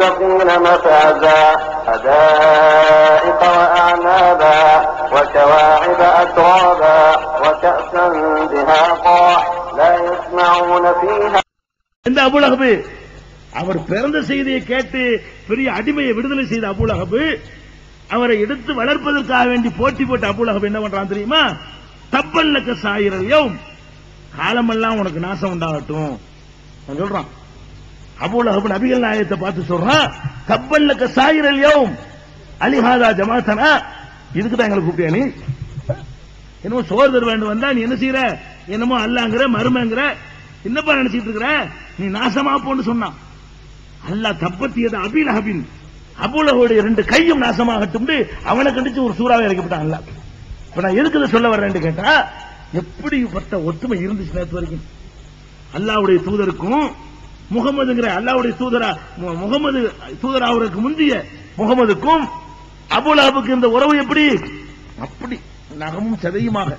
للمتقين مفازا حدائق وأعنابا وكواعب أترابا وكأسا دهاقا لا يسمعون فيها இந்த அபுலகபு அவர் பிறந்த செய்தியை கேட்டு பெரிய அடிமையை விடுதலை செய்த அபுலகபு அவரை எடுத்து வளர்ப்பதற்காக வேண்டி போட்டி போட்ட அபுலகபு என்ன பண்றான் தெரியுமா தப்பல்லக்க சாயிரையும் காலமெல்லாம் உனக்கு நாசம் உண்டாகட்டும் அவன் சொல்றான் அபுலகபு நபிகள் நாயகத்தை பார்த்து சொல்றான் தப்பல்லக்க யோம் அலிஹாதா ஜமாத்தனா? இதுக்கு தான் எங்களை கூப்பிட்டியா நீ? என்னமோ சோறு தர வேண்டும் வந்தா நீ என்ன செய்யற என்னமோ அல்லாங்கிற மருமங்கிற என்னப்பா நினைச்சிட்டு இருக்கிற? நீ நாசமா போன்னு சொன்னான். அல்லாஹ் தப்பத்தியது அபில் அபின் அபுலகோடைய ரெண்டு கையும் நாசமாகட்டும் அவனை கண்டிச்சு ஒரு சூறாவை இறக்கப்பட்டான் அல்லாஹ். இப்ப நான் எதுக்கு சொல்ல வர்றேன்னு கேட்டா எப்படிப்பட்ட ஒத்துமை இருந்துச்சு நேற்று வரைக்கும்? அல்லாவுடைய தூதருக்கும் முகமதுங்கிற அல்லாவுடைய தூதரா மு- முகமது சூதரா அவருக்கு முந்தைய முகமதுக்கும் அபுலாபுக்கு இந்த உறவு எப்படி? அப்படி நகமும் சதையுமாக.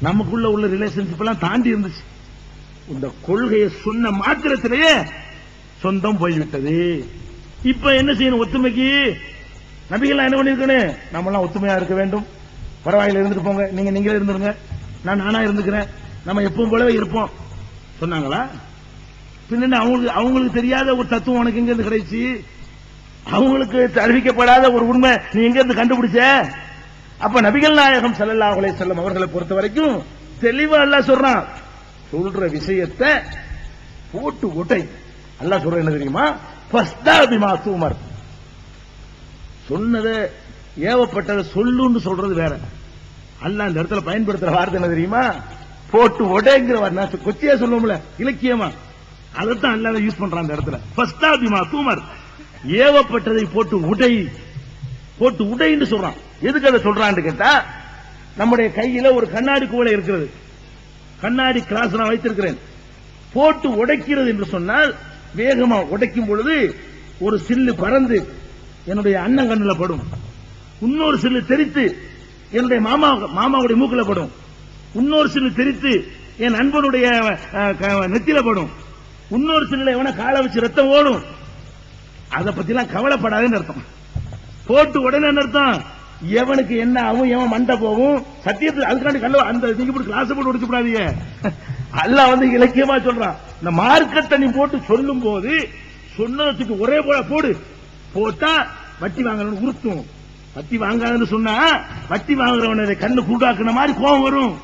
நமக்குள்ள உள்ள ரிலேஷன்ஷிப் எல்லாம் தாண்டி இருந்துச்சு. இந்த கொள்கையை சொன்ன மாத்திரத்திலேயே சொந்தம் போய்விட்டது. இப்ப என்ன செய்யணும் ஒத்துமைக்கு? நபிகள் என்ன பண்ணிருக்கணும்? நம்ம எல்லாம் ஒத்துமையா இருக்க வேண்டும். பரவாயில்ல இருந்துட்டு போங்க. நீங்க நீங்களே இருந்துருங்க. நான் நானா இருந்துக்கிறேன். நம்ம எப்பவும் போலவே இருப்போம். சொன்னாங்களா? பின்ன அவங்களுக்கு அவங்களுக்கு தெரியாத ஒரு தத்துவம் உனக்கு எங்க இருந்து கிடைச்சி? அவங்களுக்கு அறிவிக்கப்படாத ஒரு உண்மை நீ எங்க இருந்து கண்டுபிடிச்ச? அப்ப நபிகள் நாயகம் செல்லல்லா அலைஹி வஸல்லம் அவர்களை பொறுத்த வரைக்கும் தெளிவா அல்ல சொல்றான். சொல்ற விஷயத்தை போட்டு ஒட்டை. அல்லாஹ் சொல்ற என்ன தெரியுமா? ஃபஸ்தா பிமா தூமர். சொன்னதை ஏவப்பட்டதை சொல்லுன்னு சொல்றது வேற. அல்ல அந்த இடத்துல பயன்படுத்துற வார்த்தை என்ன தெரியுமா? போட்டு உடைங்கிற வார்த்தை. நான் கொச்சியா சொல்லுவோம்ல இலக்கியமா? அதைத்தான் அல்லாத யூஸ் பண்றான் அந்த இடத்துல. பஸ்தாபிமா தூமர். ஏவப்பட்டதை போட்டு உடை போட்டு உடைன்னு சொல்றான். எதுக்கு அதை சொல்றான்னு கேட்டா நம்முடைய கையில ஒரு கண்ணாடி குவளை இருக்கிறது. கண்ணாடி கிளாஸ் நான் வைத்திருக்கிறேன். போட்டு உடைக்கிறது என்று சொன்னால் வேகமா உடைக்கும் பொழுது ஒரு சில்லு பறந்து என்னுடைய அண்ணன் கண்ணில் படும். இன்னொரு சில்லு தெரித்து என்னுடைய மாமா மாமாவுடைய மூக்கில் படும். இன்னொரு சில்லு தெரித்து என் நண்பனுடைய நெத்தில படும். இன்னொரு சில்லுல எவன காலை வச்சு ரத்தம் ஓடும். அதை பத்திலாம் கவலைப்படாதுன்னு அர்த்தம். போட்டு உடனே என்ன அர்த்தம்? எவனுக்கு என்ன ஆகும் எவன் மண்டை போகும்? சத்தியத்தில் அதுக்காண்டி கல்ல அந்த நீங்க போட்டு கிளாஸ் போட்டு உடைச்சு விடாதீங்க வந்து இலக்கியமா சொல்றான். இந்த மார்க்கத்தை நீ போட்டு சொல்லும் போது சொன்னதுக்கு ஒரே போல போடு. போட்டா வட்டி வாங்கணும்னு உறுத்தும் வட்டி வாங்காதுன்னு சொன்னா வட்டி வாங்குறவனை கண்ணு கூடாக்குன மாதிரி கோபம் வரும்.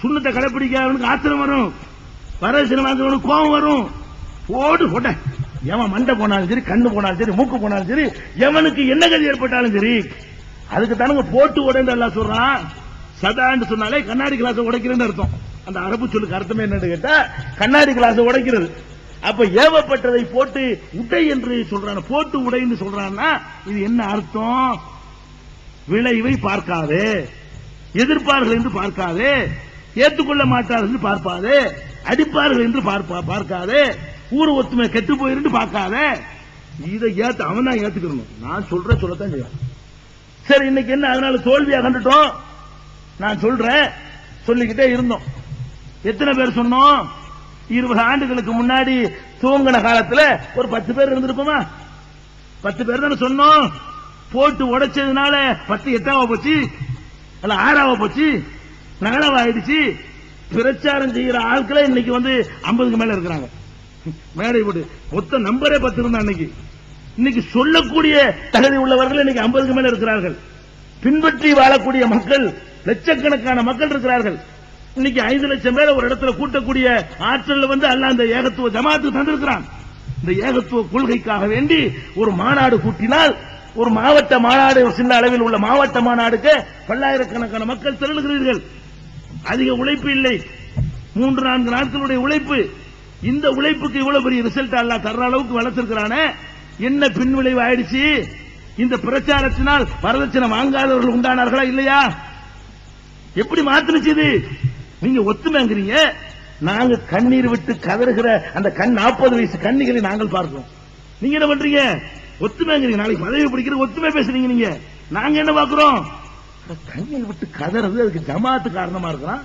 சுண்ணத்தை கடைப்பிடிக்காதவனுக்கு ஆத்திரம் வரும். வர சினிமாக்கு கோபம் வரும். போட்டு. போட்டேன் எவன் மண்டை போனாலும் சரி கண்ணு போனாலும் சரி மூக்கு போனாலும் சரி எவனுக்கு என்ன கதி ஏற்பட்டாலும் சரி அதுக்கு தானுங்க போட்டு உடைந்து எல்லாம் சொல்றான். சதான்னு சொன்னாலே கண்ணாடி கிளாஸ் உடைக்கிறேன்னு அர்த்தம். அந்த அரபு சொல்லுக்கு அர்த்தமே என்னன்னு கேட்டா கண்ணாடி கிளாஸ் உடைக்கிறது. அப்ப ஏவப்பட்டதை போட்டு உடை என்று சொல்றான். போட்டு உடைன்னு சொல்றான்னா இது என்ன அர்த்தம்? விளைவை பார்க்காதே எதிர்ப்பார்கள் என்று பார்க்காதே ஏற்றுக்கொள்ள மாட்டார்கள் என்று பார்ப்பாரு. அடிப்பார்கள் என்று பார்ப்பா- பார்க்காதே. ஊர் ஒத்துமை கெட்டு போயிருந்து பார்க்காத. இதை ஏத்து அவன் தான் ஏத்துக்கணும். நான் சொல்ற சொல்லத்தான் செய்யும் சரி இன்னைக்கு என்ன? அதனால தோல்வியா கண்டுட்டோம் நான் சொல்றேன் சொல்லிக்கிட்டே இருந்தோம். எத்தனை பேர் சொன்னோம்? இருபது ஆண்டுகளுக்கு முன்னாடி தூங்கின காலத்துல ஒரு பத்து பேர் இருந்திருப்போமா பத்து பேர் தானே சொன்னோம். போட்டு உடைச்சதுனால பத்து எட்டாவா போச்சு. அல்ல ஆறாவ போச்சு. நாலாவா ஆயிடுச்சு பிரச்சாரம் செய்யற ஆட்களே இன்னைக்கு வந்து ஐம்பதுக்கு மேல இருக்கிறாங்க. மேடை போட்டு. மொத்த நம்பரே பத்து இருந்தா அன்னைக்கு. இன்னைக்கு சொல்லக்கூடிய தகுதி உள்ளவர்கள் இன்னைக்கு ஐம்பதுக்கு மேல இருக்கிறார்கள். பின்பற்றி வாழக்கூடிய மக்கள் லட்சக்கணக்கான மக்கள் இருக்கிறார்கள். இன்னைக்கு ஐந்து லட்சம் பேர் ஒரு இடத்துல கூட்டக்கூடிய ஆற்றல் வந்து அல்ல அந்த ஏகத்துவ ஜமாத்து தந்திருக்கிறான். இந்த ஏகத்துவ கொள்கைக்காக வேண்டி ஒரு மாநாடு கூட்டினால் ஒரு மாவட்ட மாநாடு சின்ன அளவில் உள்ள மாவட்ட மாநாடுக்கு பல்லாயிரக்கணக்கான மக்கள் திரளுகிறீர்கள் அதிக உழைப்பு இல்லை. மூன்று நான்கு நாட்களுடைய உழைப்பு. இந்த உழைப்புக்கு இவ்வளவு பெரிய ரிசல்ட் அல்ல தர்ற அளவுக்கு வளர்த்திருக்கிறானே. என்ன பின்விளைவு ஆயிடுச்சு? இந்த பிரச்சாரத்தினால் வரதட்சணை வாங்காதவர்கள் உண்டானார்களா இல்லையா? எப்படி மாத்திருச்சு இது? நீங்க ஒத்துமைங்கிறீங்க நாங்க கண்ணீர் விட்டு கதறுகிற அந்த கண் நாற்பது வயசு கண்ணிகளை நாங்கள் பார்க்கிறோம். நீங்க என்ன பண்றீங்க? ஒத்துமைங்கிறீங்க நாளைக்கு பதவி பிடிக்கிற ஒத்துமை பேசுறீங்க நீங்க. நாங்க என்ன பாக்குறோம் கண்ணில் விட்டு கதறது அதுக்கு ஜமாத்து காரணமா இருக்கிறான்.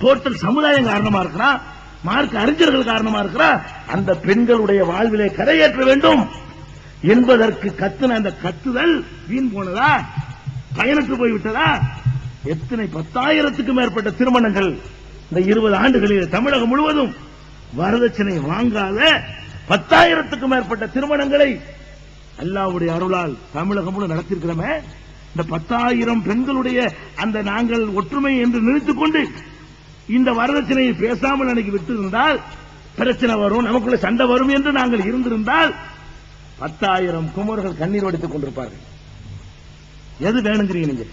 டோட்டல் சமுதாயம் காரணமா இருக்கிறான். மார்க் அறிஞர்கள் காரணமா இருக்கிறா அந்த பெண்களுடைய வாழ்விலே கரையேற்ற வேண்டும். என்பதற்கு கத்துன அந்த கத்துதல் வீண் போனதா? பயனற்று போய்விட்டதா? எத்தனை பத்தாயிரத்துக்கு மேற்பட்ட திருமணங்கள் இந்த இருபது ஆண்டுகளில் தமிழகம் முழுவதும் வரதட்சணை வாங்காத பத்தாயிரத்துக்கும் மேற்பட்ட திருமணங்களை அல்லாவுடைய அருளால் தமிழகம் முழு நடத்திருக்கிறோமே இந்த பத்தாயிரம் பெண்களுடைய அந்த நாங்கள் ஒற்றுமை என்று நினைத்துக் கொண்டு இந்த வரதட்சணையை பேசாமல் அன்னைக்கு விட்டிருந்தால் பிரச்சனை வரும் நமக்குள்ள சண்டை வரும் என்று நாங்கள் இருந்திருந்தால் பத்தாயிரம் குமர்கள் கண்ணீர் வடித்துக் கொண்டிருப்பார்கள். எது வேணுங்கிறீங்க நீங்க?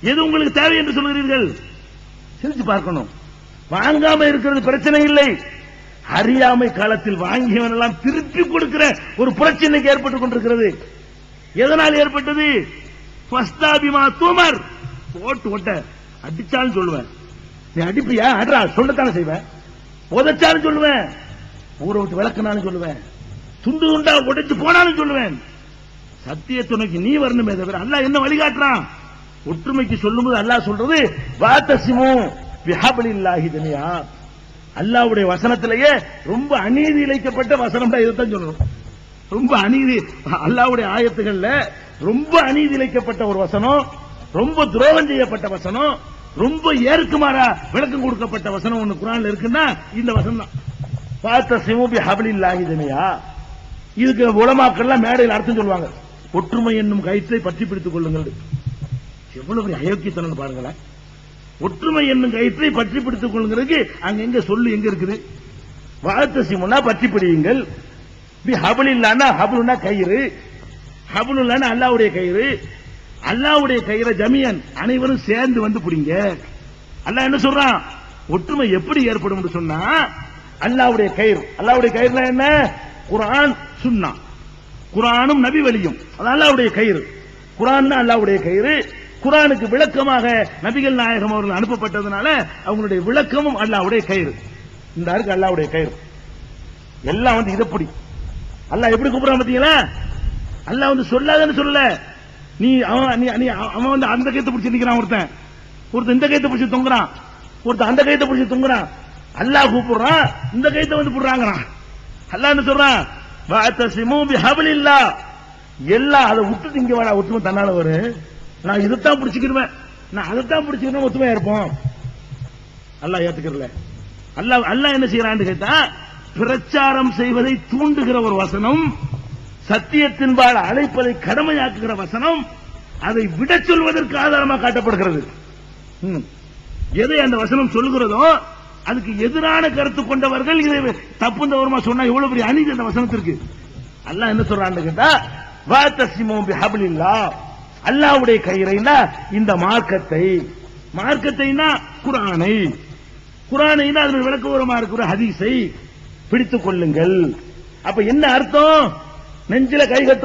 எது உங்களுக்கு தேவை என்று சொல்கிறீர்கள் சிரிச்சு பார்க்கணும். வாங்காம இருக்கிறது பிரச்சனை இல்லை. அறியாமை காலத்தில் வாங்கியவன் எல்லாம் திருப்பி கொடுக்கிற ஒரு புரட்சி இன்னைக்கு ஏற்பட்டுக் கொண்டிருக்கிறது. எதனால் ஏற்பட்டது? தூமர். போட்டு ஒட்ட அடிச்சாலும் சொல்லுவேன். நீ அடிப்பியா அட்ரா சொல்லத்தானே செய்வேன். உதைச்சாலும் சொல்லுவேன். ஊரை விட்டு விளக்குனாலும் சொல்லுவேன். துண்டு துண்டா உடைச்சு போனாலும் சொல்லுவேன். சத்திய துணைக்கு நீ வரணுமே தவிர அல்லாஹ் என்ன வழிகாட்டுறான்? ஒற்றுமைக்கு சொல்லும்போது அல்லா சொல்றது வாத்தசிமு விஹாபலில்லாஹி தனியா அல்லாவுடைய வசனத்திலேயே ரொம்ப அநீதி இழைக்கப்பட்ட வசனம் தான் இதைத்தான் சொல்லணும். ரொம்ப அநீதி. அல்லாவுடைய ஆயத்துகள்ல ரொம்ப அநீதி இழைக்கப்பட்ட ஒரு வசனம் ரொம்ப துரோகம் செய்யப்பட்ட வசனம் ரொம்ப ஏற்குமாறா விளக்கம் கொடுக்கப்பட்ட வசனம் ஒண்ணு குரான் இருக்குன்னா இந்த வசனம் தான் பார்த்த சிமுபி ஹபலில்லாஹி தனியா? இதுக்கு உலமாக்கள்லாம் மேடையில் அர்த்தம் சொல்லுவாங்க. ஒற்றுமை என்னும் கயிற்றை பற்றி பிடித்துக் கொள்ளுங்கள். எவ்வளவு அயோக்கியத்தனம் பாருங்களேன். ஒற்றுமை என்னும் கயிற்றை பற்றி பிடித்துக் கொள்ளுங்கிறதுக்கு அங்க எங்க சொல்லு எங்க இருக்குது? வாழ்த்த சிமுனா பற்றி பிடியுங்கள். பி ஹபல் இல்லானா ஹபுல்னா கயிறு. ஹபுலுல்லானா அல்லாவுடைய கயிறு அல்லாவுடைய கயிறை ஜமியன் அனைவரும் சேர்ந்து வந்து புடிங்க. அல்லாஹ் என்ன சொல்றான்? ஒற்றுமை எப்படி ஏற்படும் சொன்னா அல்லாவுடைய கயிறு. அல்லாவுடைய கயிறுல என்ன? குரான் சுன்னா. குரானும் நபி வழியும் அது அல்லாவுடைய கயிறு. குரான் அல்லாவுடைய கயிறு. குரானுக்கு விளக்கமாக நபிகள் நாயகம் அவர்கள் அனுப்பப்பட்டதுனால அவங்களுடைய விளக்கமும் அல்லாவுடைய கயிறு. இந்த அருக்கு அல்லாவுடைய கயிறு. எல்லாம் வந்து இதப்படி அல்ல அல்லாஹ் எப்படி கூப்பிடுறான் பாத்தீங்களா? அல்ல வந்து சொல்லாதன்னு சொல்லல. நீ அவன் நீ அவன் வந்து அந்த கைத்தை பிடிச்சி நிக்கிறான் ஒருத்தன். ஒருத்தன் இந்த கைத்தை பிடிச்சி தொங்குறான். ஒருத்தன் அந்த கைத்தை பிடிச்சி தொங்குறான். அல்லாஹ் கூப்பிடுறான் இந்த கைத்தை வந்து புடுறாங்கறான். அல்லாஹ் என்ன சொல்றான்? வாத்தசிமு பிஹபிலில்லா எல்லாம் அதை விட்டுட்டு இங்க வாடா ஒத்துமை தன்னால வரும் நான் இதைத்தான் பிடிச்சிக்கிடுவேன். நான் அதைத்தான் பிடிச்சிக்கிறேன் ஒத்துமையா இருப்போம். அல்லாஹ் ஏத்துக்கிறல அல்லாஹ் அல்லாஹ் என்ன செய்யறான்னு கேட்டா பிரச்சாரம் செய்வதை தூண்டுகிற ஒரு வசனம். சத்தியத்தின்பால் அழைப்பதை கடமையாக்குகிற வசனம் அதை விட சொல்வதற்கு ஆதாரமாக காட்டப்படுகிறது. ம். எதை அந்த வசனம் சொல்லுகிறதோ அதுக்கு எதிரான கருத்து கொண்டவர்கள் இதை தப்பு தவறுமா சொன்னா எவ்வளவு பெரிய அநீதி அந்த வசனத்திற்கு. அல்லாஹ் என்ன சொல்றான்னு கேட்டா வாத்தசிமோ ஹபிலில்லா. அல்லாஹ்வுடைய கயிறைனா இந்த மார்க்கத்தை. மார்க்கத்தைனா குரானை. குரானைனா அதனுடைய விளக்கபூரமா இருக்கிற ஹதீஸை பிடித்துக் கொள்ளுங்கள். அப்ப என்ன அர்த்தம்? நெஞ்சில கை கட்டுறோம்.